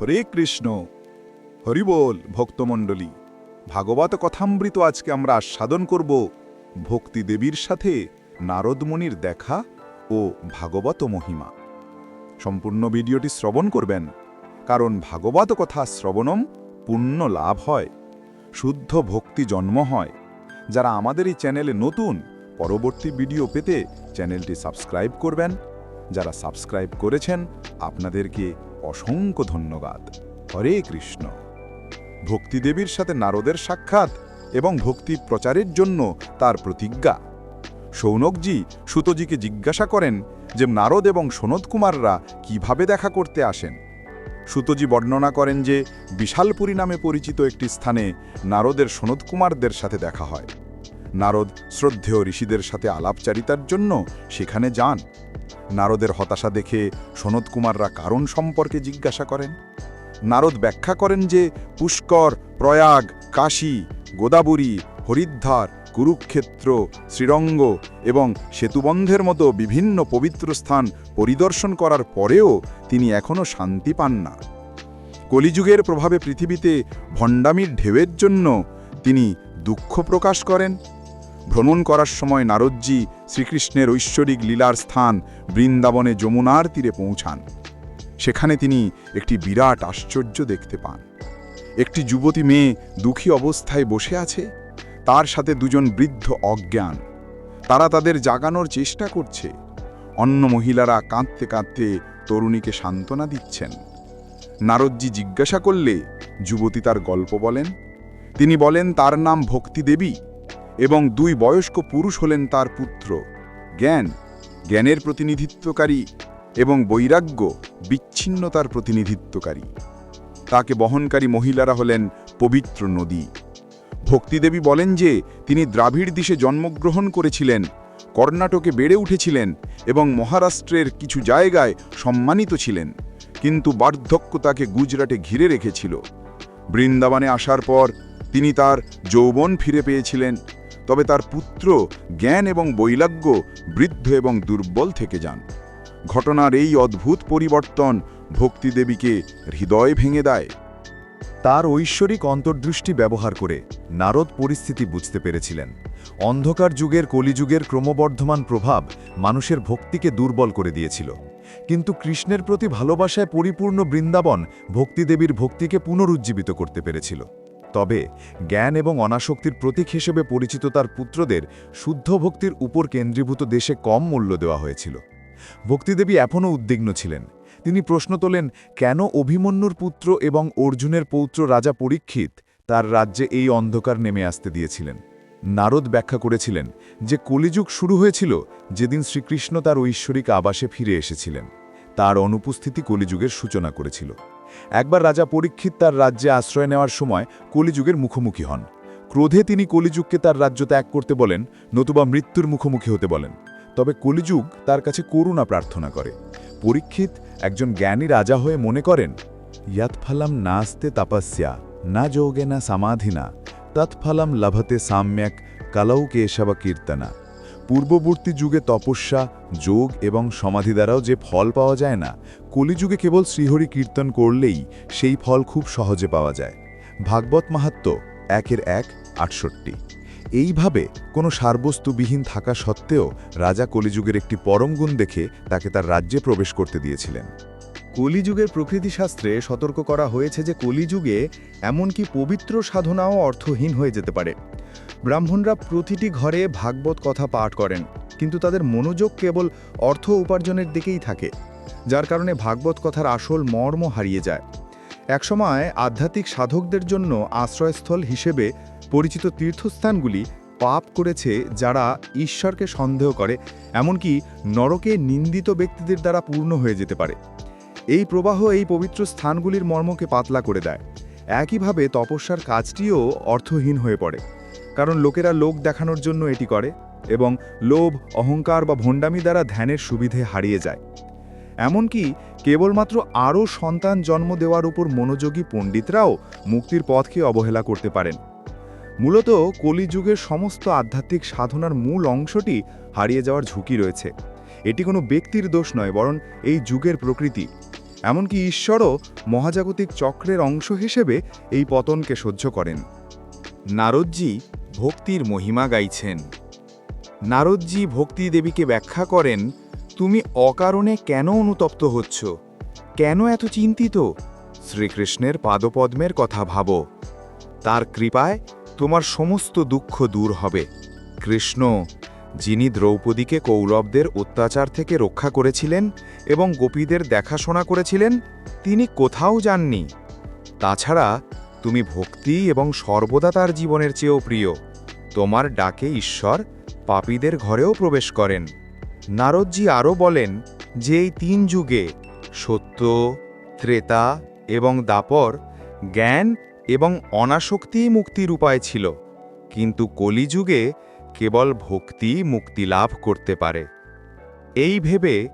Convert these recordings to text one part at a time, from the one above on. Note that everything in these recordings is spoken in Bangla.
হরে কৃষ্ণ। হরিবোল ভক্তমণ্ডলী। ভাগবত কথামৃত আজকে আমরা আস্বাদন করব ভক্তি দেবীর সাথে নারদমুনির দেখা ও ভাগবত মহিমা। সম্পূর্ণ ভিডিওটি শ্রবণ করবেন, কারণ ভাগবত কথা শ্রবণম পুণ্য লাভ হয়, শুদ্ধ ভক্তি জন্ম হয়। যারা আমাদের এই চ্যানেলে নতুন, পরবর্তী ভিডিও পেতে চ্যানেলটি সাবস্ক্রাইব করবেন। যারা সাবস্ক্রাইব করেছেন, আপনাদেরকে অসংখ্য ধন্যবাদ। হরে কৃষ্ণ। ভক্তিদেবীর সাথে নারদের সাক্ষাৎ এবং ভক্তি প্রচারের জন্য তার প্রতিজ্ঞা। সৌনকজি সুতজিকে জিজ্ঞাসা করেন যে নারদ এবং সনদ কুমাররা কীভাবে দেখা করতে আসেন। সুতজি বর্ণনা করেন যে বিশালপুরী নামে পরিচিত একটি স্থানে নারদের সনদ কুমারদের সাথে দেখা হয়। নারদ শ্রদ্ধেয় ঋষিদের সাথে আলাপচারিতার জন্য সেখানে যান। নারদের হতাশা দেখে সনদ কুমাররা কারণ সম্পর্কে জিজ্ঞাসা করেন। নারদ ব্যাখ্যা করেন যে পুষ্কর, প্রয়াগ, কাশী, গোদাবরী, হরিদ্বার, কুরুক্ষেত্র, শ্রীরঙ্গ এবং সেতুবন্ধের মতো বিভিন্ন পবিত্র স্থান পরিদর্শন করার পরেও তিনি এখনও শান্তি পান না। কলিযুগের প্রভাবে পৃথিবীতে ভণ্ডামির ঢেউয়ের জন্য তিনি দুঃখ প্রকাশ করেন। ভ্রমণ করার সময় নারদজি শ্রীকৃষ্ণের ঐশ্বরিক লীলার স্থান বৃন্দাবনে যমুনার তীরে পৌঁছান। সেখানে তিনি একটি বিরাট আশ্চর্য দেখতে পান। একটি যুবতী মেয়ে দুঃখী অবস্থায় বসে আছে। তার সাথে দুজন বৃদ্ধ অজ্ঞান। তারা তাদের জাগানোর চেষ্টা করছে। অন্য মহিলারা কাঁদতে কাঁদতে তরুণীকে সান্ত্বনা দিচ্ছেন। নারদজি জিজ্ঞাসা করলে, যুবতী তার গল্প বলেন? তিনি বলেন, তার নাম ভক্তি দেবী এবং দুই বয়স্ক পুরুষ হলেন তার পুত্র। জ্ঞান, জ্ঞানের প্রতিনিধিত্বকারী এবং বৈরাগ্য, বিচ্ছিন্নতার প্রতিনিধিত্বকারী। তাকে বহনকারী মহিলারা হলেন পবিত্র নদী। ভক্তিদেবী বলেন যে, তিনি দ্রাভিড় দিশে জন্মগ্রহণ করেছিলেন, কর্ণাটকে বেড়ে উঠেছিলেন এবং মহারাষ্ট্রের কিছু জায়গায় সম্মানিত ছিলেন, কিন্তু বার্ধক্য তাকে গুজরাটে ঘিরে রেখেছিল। বৃন্দাবনে আসার পর তিনি তার যৌবন ফিরে পেয়েছিলেন। তবে তার পুত্র জ্ঞান এবং বৈরাগ্য বৃদ্ধ এবং দুর্বল থেকে যান। ঘটনার এই অদ্ভুত পরিবর্তন ভক্তিদেবীকে হৃদয় ভেঙে দেয়। তার ঐশ্বরিক অন্তর্দৃষ্টি ব্যবহার করে নারদ পরিস্থিতি বুঝতে পেরেছিলেন। অন্ধকার যুগের কলিযুগের ক্রমবর্ধমান প্রভাব মানুষের ভক্তিকে দুর্বল করে দিয়েছিল। কিন্তু কৃষ্ণের প্রতি ভালোবাসায় পরিপূর্ণ বৃন্দাবন ভক্তিদেবীর ভক্তিকে পুনরুজ্জীবিত করতে পেরেছিল। তবে জ্ঞান এবং অনাসক্তির প্রতীক হিসেবে পরিচিত তার পুত্রদের শুদ্ধ ভক্তির উপর কেন্দ্রীভূত দেশে কম মূল্য দেওয়া হয়েছিল। ভক্তিদেবী এখনও উদ্বিগ্ন ছিলেন। তিনি প্রশ্ন তোলেন, কেন অভিমন্যুর পুত্র এবং অর্জুনের পৌত্র রাজা পরীক্ষিত তার রাজ্যে এই অন্ধকার নেমে আসতে দিয়েছিলেন? নারদ ব্যাখ্যা করেছিলেন যে, কলিযুগ শুরু হয়েছিল যেদিন শ্রীকৃষ্ণ তার ঐশ্বরিক আবাসে ফিরে এসেছিলেন। তার অনুপস্থিতি কলিযুগের সূচনা করেছিল। একবার রাজা পরীক্ষিত তার রাজ্যে আশ্রয় নেওয়ার সময় কলিযুগের মুখোমুখি হন। ক্রোধে তিনি কলিযুগকে তার রাজ্য ত্যাগ করতে বলেন, নতুবা মৃত্যুর মুখোমুখি হতে বলেন। তবে কলিযুগ তার কাছে করুণা প্রার্থনা করে। পরীক্ষিত একজন জ্ঞানী রাজা হয়ে মনে করেন ইয়াৎফলম নাস্তে তপস্যা, না যোগে না সমাধিনা তৎফলম লভতে সাম্যক কলৌ কেশব কীর্তনা। পূর্ববর্তী যুগে তপস্যা, যোগ এবং সমাধি দ্বারাও যে ফল পাওয়া যায় না, কলিযুগে কেবল শ্রীহরি কীর্তন করলেই সেই ফল খুব সহজে পাওয়া যায়। ভাগবত মাহাত্ম একের এক, আটষট্টি। এইভাবে কোনো সারবস্তুবিহীন থাকা সত্ত্বেও রাজা কলিযুগের একটি পরম গুণ দেখে তাকে তার রাজ্যে প্রবেশ করতে দিয়েছিলেন। কলিযুগের প্রকৃতিশাস্ত্রে সতর্ক করা হয়েছে যে কলিযুগে এমনকি পবিত্র সাধনাও অর্থহীন হয়ে যেতে পারে। ব্রাহ্মণরা প্রতিটি ঘরে ভাগবত কথা পাঠ করেন, কিন্তু তাদের মনোযোগ কেবল অর্থ উপার্জনের দিকেই থাকে, যার কারণে ভাগবত কথার আসল মর্ম হারিয়ে যায়। একসময় আধ্যাত্মিক সাধকদের জন্য আশ্রয়স্থল হিসেবে পরিচিত তীর্থস্থানগুলি পাপ করেছে যারা ঈশ্বরকে সন্দেহ করে, এমনকি নরকে নিন্দিত ব্যক্তিদের দ্বারা পূর্ণ হয়ে যেতে পারে। এই প্রবাহ এই পবিত্র স্থানগুলির মর্মকে পাতলা করে দেয়। একইভাবে তপস্যার কাজটিও অর্থহীন হয়ে পড়ে। কারণ লোকেরা লোক দেখানোর জন্য এটি করে এবং লোভ, অহংকার বা ভণ্ডামি দ্বারা ধ্যানের সুবিধে হারিয়ে যায়। এমনকি কেবলমাত্র আরও সন্তান জন্ম দেওয়ার উপর মনোযোগী পণ্ডিতরাও মুক্তির পথকে অবহেলা করতে পারেন। মূলত কলিযুগের সমস্ত আধ্যাত্মিক সাধনার মূল অংশটি হারিয়ে যাওয়ার ঝুঁকি রয়েছে। এটি কোনো ব্যক্তির দোষ নয়, বরং এই যুগের প্রকৃতি। এমনকি ঈশ্বরও মহাজাগতিক চক্রের অংশ হিসেবে এই পতনকে সহ্য করেন। নারদজি ভক্তির মহিমা গাইছেন। নারদজি ভক্তি দেবীকে ব্যাখ্যা করেন, তুমি অকারণে কেন অনুতপ্ত হচ্ছ? কেন এত চিন্তিত? শ্রীকৃষ্ণের পাদপদ্মের কথা ভাবো। তার কৃপায় তোমার সমস্ত দুঃখ দূর হবে। কৃষ্ণ যিনি দ্রৌপদীকে কৌরবদের অত্যাচার থেকে রক্ষা করেছিলেন এবং গোপীদের দেখাশোনা করেছিলেন, তিনি কোথাও যাননি। তাছাড়া, তুমি ভক্তি এবং সর্বদা তার জীবনের চেয়েও প্রিয়। তোমার ডাকে ঈশ্বর পাপীদের ঘরেও প্রবেশ করেন। নারদজি আরও বলেন যে এই তিন যুগে সত্য, ত্রেতা এবং দাপর, জ্ঞান এবং অনাসক্তিই মুক্তির উপায় ছিল। কিন্তু কলিযুগে কেবল ভক্তি মুক্তি লাভ করতে পারে। এই ভেবে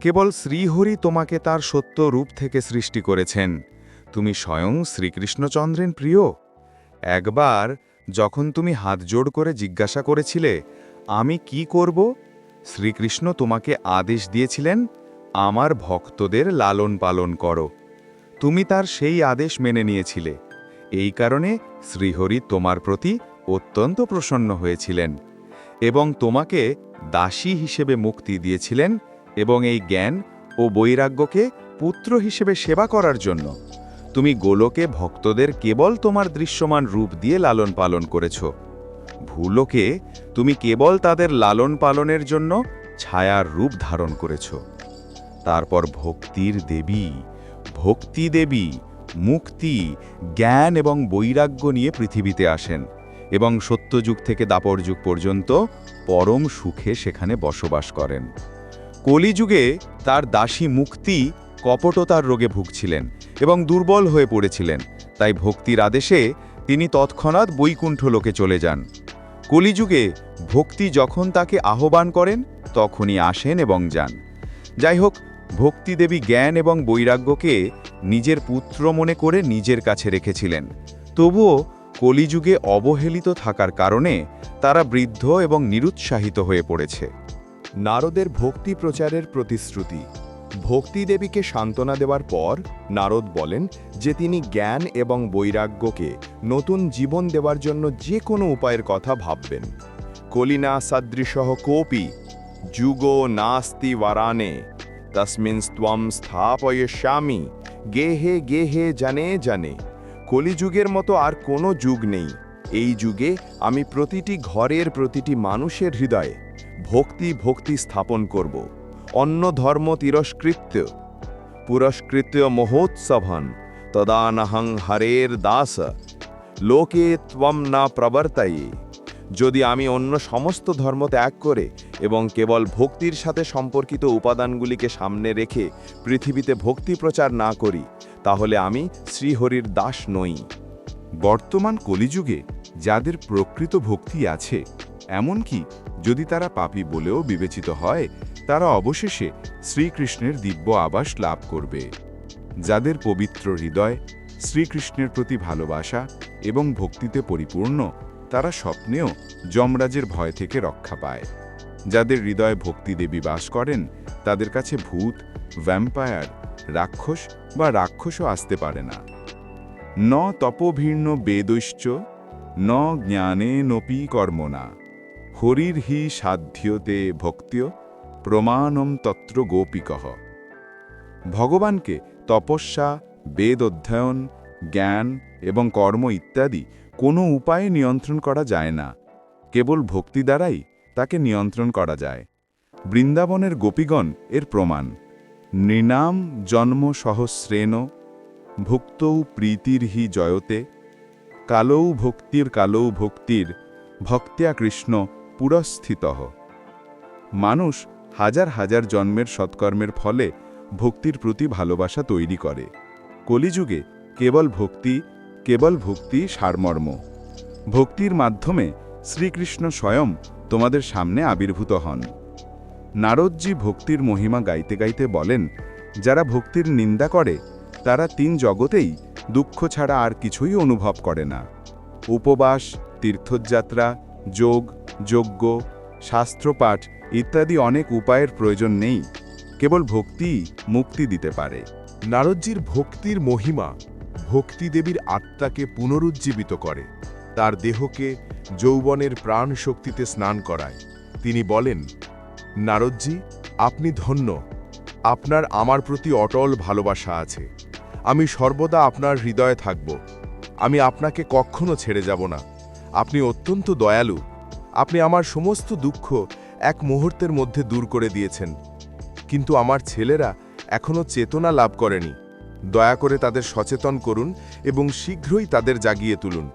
কেবল শ্রীহরি তোমাকে তার সত্য রূপ থেকে সৃষ্টি করেছেন। তুমি স্বয়ং শ্রীকৃষ্ণচন্দ্রের প্রিয়। একবার যখন তুমি হাত জোড় করে জিজ্ঞাসা করেছিলে, আমি কি করব? শ্রীকৃষ্ণ তোমাকে আদেশ দিয়েছিলেন, আমার ভক্তদের লালন পালন করো। তুমি তার সেই আদেশ মেনে নিয়েছিলে। এই কারণে শ্রীহরি তোমার প্রতি অত্যন্ত প্রসন্ন হয়েছিলেন এবং তোমাকে দাসী হিসেবে মুক্তি দিয়েছিলেন এবং এই জ্ঞান ও বৈরাগ্যকে পুত্র হিসেবে সেবা করার জন্য। তুমি গোলকে ভক্তদের কেবল তোমার দৃশ্যমান রূপ দিয়ে লালন পালন করেছ। ভুলোকে তুমি কেবল তাদের লালন পালনের জন্য ছায়ার রূপ ধারণ করেছ। তারপর ভক্তির দেবী, ভক্তি দেবী, মুক্তি, জ্ঞান এবং বৈরাগ্য নিয়ে পৃথিবীতে আসেন। এবং সত্যযুগ থেকে দাপর যুগ পর্যন্ত পরম সুখে সেখানে বসবাস করেন। কলিযুগে তার দাসী মুক্তি কপটতার রোগে ভুগছিলেন এবং দুর্বল হয়ে পড়েছিলেন, তাই ভক্তির আদেশে তিনি তৎক্ষণাৎ বৈকুণ্ঠ লোকে চলে যান। কলিযুগে ভক্তি যখন তাকে আহ্বান করেন, তখনই আসেন এবং যান। যাই হোক, ভক্তিদেবী জ্ঞান এবং বৈরাগ্যকে নিজের পুত্র মনে করে নিজের কাছে রেখেছিলেন। তবুও কলিযুগে অবহেলিত থাকার কারণে তারা বৃদ্ধ এবং নিরুৎসাহিত হয়ে পড়েছে। নারদের ভক্তি প্রচারের প্রতিশ্রুতি। ভক্তি দেবীকে সান্ত্বনা দেওয়ার পর নারদ বলেন যে তিনি জ্ঞান এবং বৈরাগ্যকে নতুন জীবন দেওয়ার জন্য যে কোনো উপায়ের কথা ভাববেন। কলিনা সদৃশহ কোপি যুগো নাস্তি ওয়ারানে তসমিন স্থাপয়স্যামি গেহে গেহে জানে জানে। কলিযুগের মতো আর কোনো যুগ নেই। এই যুগে আমি প্রতিটি ঘরের প্রতিটি মানুষের হৃদয়ে ভক্তি ভক্তি স্থাপন করব। অন্য ধর্ম তিরস্কৃত্য, পুরস্কৃত্য মহোৎসভন তদানহং হরের দাস, লোকে ত্বম না প্রবর্তায়ে। যদি আমি অন্য সমস্ত ধর্ম ত্যাগ করে এবং কেবল ভক্তির সাথে সম্পর্কিত উপাদানগুলিকে সামনে রেখে পৃথিবীতে ভক্তি প্রচার না করি তাহলে আমি শ্রীহরির দাস নই। বর্তমান কলিযুগে যাদের প্রকৃত ভক্তি আছে, এমনকি যদি তারা পাপী বলেও বিবেচিত হয়, তারা অবশেষে শ্রীকৃষ্ণের দিব্য আবাস লাভ করবে। যাদের পবিত্র হৃদয়, শ্রীকৃষ্ণের প্রতি ভালোবাসা এবং ভক্তিতে পরিপূর্ণ, তারা স্বপ্নেও যমরাজের ভয় থেকে রক্ষা পায়। যাদের হৃদয়ে ভক্তি দেবী বাস করেন, তাদের কাছে ভূত ভ্যাম্পায়ার রাক্ষস বা রাক্ষসও আসতে পারে না। ন তপোভীর্ণ বেদৈশ্চ, ন জ্ঞানে নপি কর্মণা, হরির হি সাধ্যতে ভক্ত্য, প্রমাণম তত্র গোপিকহ ভগবানকে তপস্যা বেদ অধ্যয়ন জ্ঞান এবং কর্ম ইত্যাদি কোনো উপায়ে নিয়ন্ত্রণ করা যায় না। কেবল ভক্তি দ্বারাই তাকে নিয়ন্ত্রণ করা যায়। বৃন্দাবনের গোপীগণ এর প্রমাণ। নৃণাম জন্ম সহস্রেণ, ভুক্তৌ প্রীতির হি জয়তে, কালৌ ভক্তির কালৌ ভক্তির, ভক্ত্যা কৃষ্ণ পুরস্থিত। মানুষ হাজার হাজার জন্মের সৎকর্মের ফলে ভক্তির প্রতি ভালোবাসা তৈরি করে। কলিযুগে কেবল ভক্তি কেবল ভক্তি সারমর্ম। ভক্তির মাধ্যমে শ্রীকৃষ্ণ স্বয়ং তোমাদের সামনে আবির্ভূত হন। নারদজি ভক্তির মহিমা গাইতে গাইতে বলেন, যারা ভক্তির নিন্দা করে, তারা তিন জগতেই দুঃখ ছাড়া আর কিছুই অনুভব করে না। উপবাস, তীর্থযাত্রা, যোগ, যজ্ঞ, শাস্ত্রপাঠ ইত্যাদি অনেক উপায়ের প্রয়োজন নেই, কেবল ভক্তি মুক্তি দিতে পারে। নারদজির ভক্তির মহিমা ভক্তি দেবীর আত্মাকে পুনরুজ্জীবিত করে, তার দেহকে যৌবনের প্রাণ শক্তিতে স্নান করায়। তিনি বলেন নারদজি, আপনি ধন্য। আপনার আমার প্রতি অটল ভালোবাসা আছে। আমি সর্বদা আপনার হৃদয়ে থাকব। আমি আপনাকে কখনো ছেড়ে যাব না। আপনি অত্যন্ত দয়ালু। আপনি আমার সমস্ত দুঃখ এক মুহূর্তের মধ্যে দূর করে দিয়েছেন। কিন্তু আমার ছেলেরা এখনও চেতনা লাভ করেনি। দয়া করে তাদের সচেতন করুন এবং শীঘ্রই তাদের জাগিয়ে তুলুন।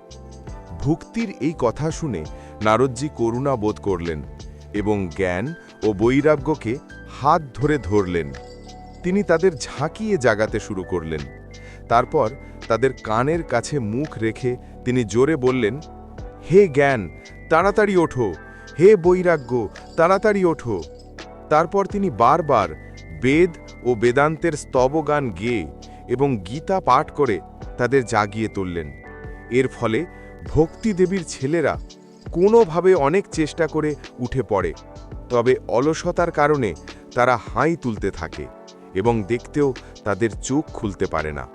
ভক্তির এই কথা শুনে নারদজি করুণা বোধ করলেন এবং জ্ঞান ও বৈরাগ্যকে হাত ধরে ধরলেন। তিনি তাদের ঝাঁকিয়ে জাগাতে শুরু করলেন। তারপর তাদের কানের কাছে মুখ রেখে তিনি জোরে বললেন, হে জ্ঞান, তাড়াতাড়ি ওঠো। হে বৈরাগ্য, তাড়াতাড়ি ওঠো। তারপর তিনি বারবার বেদ ও বেদান্তের স্তবগান গেয়ে এবং গীতা পাঠ করে তাদের জাগিয়ে তুললেন। এর ফলে ভক্তি দেবীর ছেলেরা কোনোভাবে অনেক চেষ্টা করে উঠে পড়ে। তবে অলসতার কারণে তারা হাই তুলতে থাকে এবং দেখতেও তাদের চোখ খুলতে পারে না।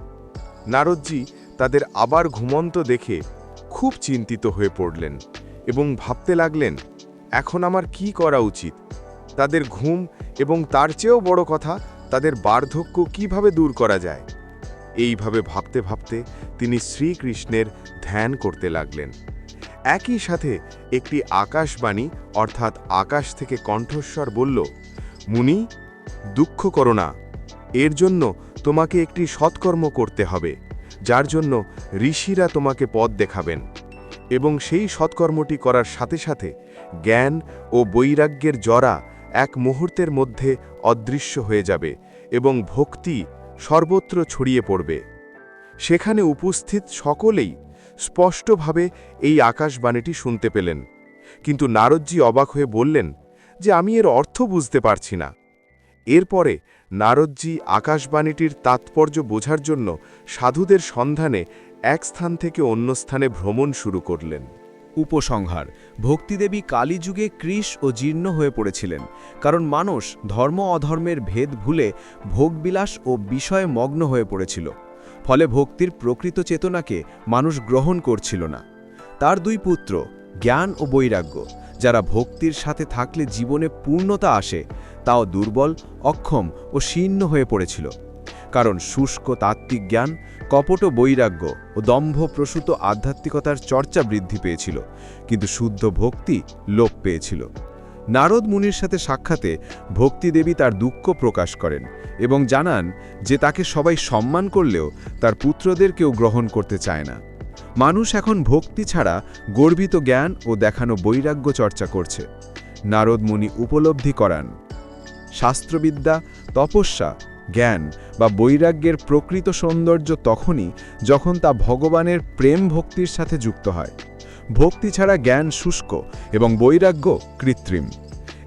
নারদজি তাদের আবার ঘুমন্ত দেখে খুব চিন্তিত হয়ে পড়লেন এবং ভাবতে লাগলেন, এখন আমার কি করা উচিত? তাদের ঘুম এবং তার চেয়েও বড় কথা, তাদের বার্ধক্য কীভাবে দূর করা যায়? এইভাবে ভাবতে ভাবতে তিনি শ্রীকৃষ্ণের ধ্যান করতে লাগলেন। একই সাথে একটি আকাশবাণী, অর্থাৎ আকাশ থেকে কণ্ঠস্বর বলল, মুনি, দুঃখ করো না। এর জন্য তোমাকে একটি সৎকর্ম করতে হবে, যার জন্য ঋষিরা তোমাকে পথ দেখাবেন। এবং সেই সৎকর্মটি করার সাথে সাথে জ্ঞান ও বৈরাগ্যের জরা এক মুহূর্তের মধ্যে অদৃশ্য হয়ে যাবে এবং ভক্তি সর্বত্র ছড়িয়ে পড়বে। সেখানে উপস্থিত সকলেই স্পষ্টভাবে এই আকাশবাণীটি শুনতে পেলেন। কিন্তু নারদজি অবাক হয়ে বললেন যে আমি এর অর্থ বুঝতে পারছি না। এরপরে নারদজি আকাশবাণীটির তাৎপর্য বোঝার জন্য সাধুদের সন্ধানে এক স্থান থেকে অন্য স্থানে ভ্রমণ শুরু করলেন। উপসংহার, ভক্তিদেবী কালীযুগে কৃষ ও জীর্ণ হয়ে পড়েছিলেন, কারণ মানুষ ধর্ম অধর্মের ভেদ ভুলে ভোগবিলাস ও বিষয়ে মগ্ন হয়ে পড়েছিল। ফলে ভক্তির প্রকৃত চেতনাকে মানুষ গ্রহণ করছিল না। তার দুই পুত্র, জ্ঞান ও বৈরাগ্য, যারা ভক্তির সাথে থাকলে জীবনে পূর্ণতা আসে, তাও দুর্বল, অক্ষম ও শীর্ণ হয়ে পড়েছিল। কারণ শুষ্ক তাত্ত্বিক জ্ঞান, কপট বৈরাগ্য ও দম্ভপ্রসূত আধ্যাত্মিকতার চর্চা বৃদ্ধি পেয়েছিল, কিন্তু শুদ্ধ ভক্তি লোপ পেয়েছিল। নারদ মুনির সাথে সাক্ষাতে ভক্তিদেবী তার দুঃখ প্রকাশ করেন এবং জানান যে তাকে সবাই সম্মান করলেও তার পুত্রদের কেউ গ্রহণ করতে চায় না। মানুষ এখন ভক্তি ছাড়া গর্বিত জ্ঞান ও দেখানো বৈরাগ্য চর্চা করছে। নারদ মুনি উপলব্ধি করান, শাস্ত্রবিদ্যা, তপস্যা, জ্ঞান বা বৈরাগ্যের প্রকৃত সৌন্দর্য তখনই যখন তা ভগবানের প্রেম ভক্তির সাথে যুক্ত হয়। ভক্তি ছাড়া জ্ঞান শুষ্ক এবং বৈরাগ্য কৃত্রিম।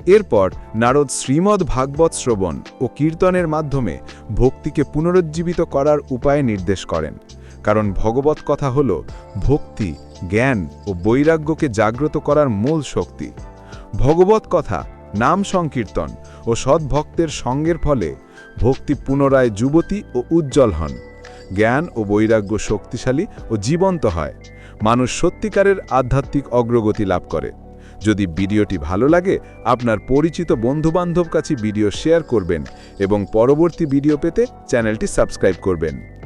এরপর নারদ শ্রীমদ্ ভাগবত শ্রবণ ও কীর্তনের মাধ্যমে ভক্তিকে পুনরুজ্জীবিত করার উপায় নির্দেশ করেন। কারণ ভগবত কথা হল, ভক্তি, জ্ঞান ও বৈরাগ্যকে জাগ্রত করার মূল শক্তি। ভগবত কথা নাম সংকীর্তন ও সদ্ভক্তের সঙ্গের ফলে ভক্তি পুনরায় যুবতী ও উজ্জ্বল হন। জ্ঞান ও বৈরাগ্য শক্তিশালী ও জীবন্ত হয়। মানুষ সত্যিকারের আধ্যাত্মিক অগ্রগতি লাভ করে। যদি ভিডিওটি ভালো লাগে, আপনার পরিচিত বন্ধুবান্ধব কাছে ভিডিও শেয়ার করবেন এবং পরবর্তী ভিডিও পেতে চ্যানেলটি সাবস্ক্রাইব করবেন।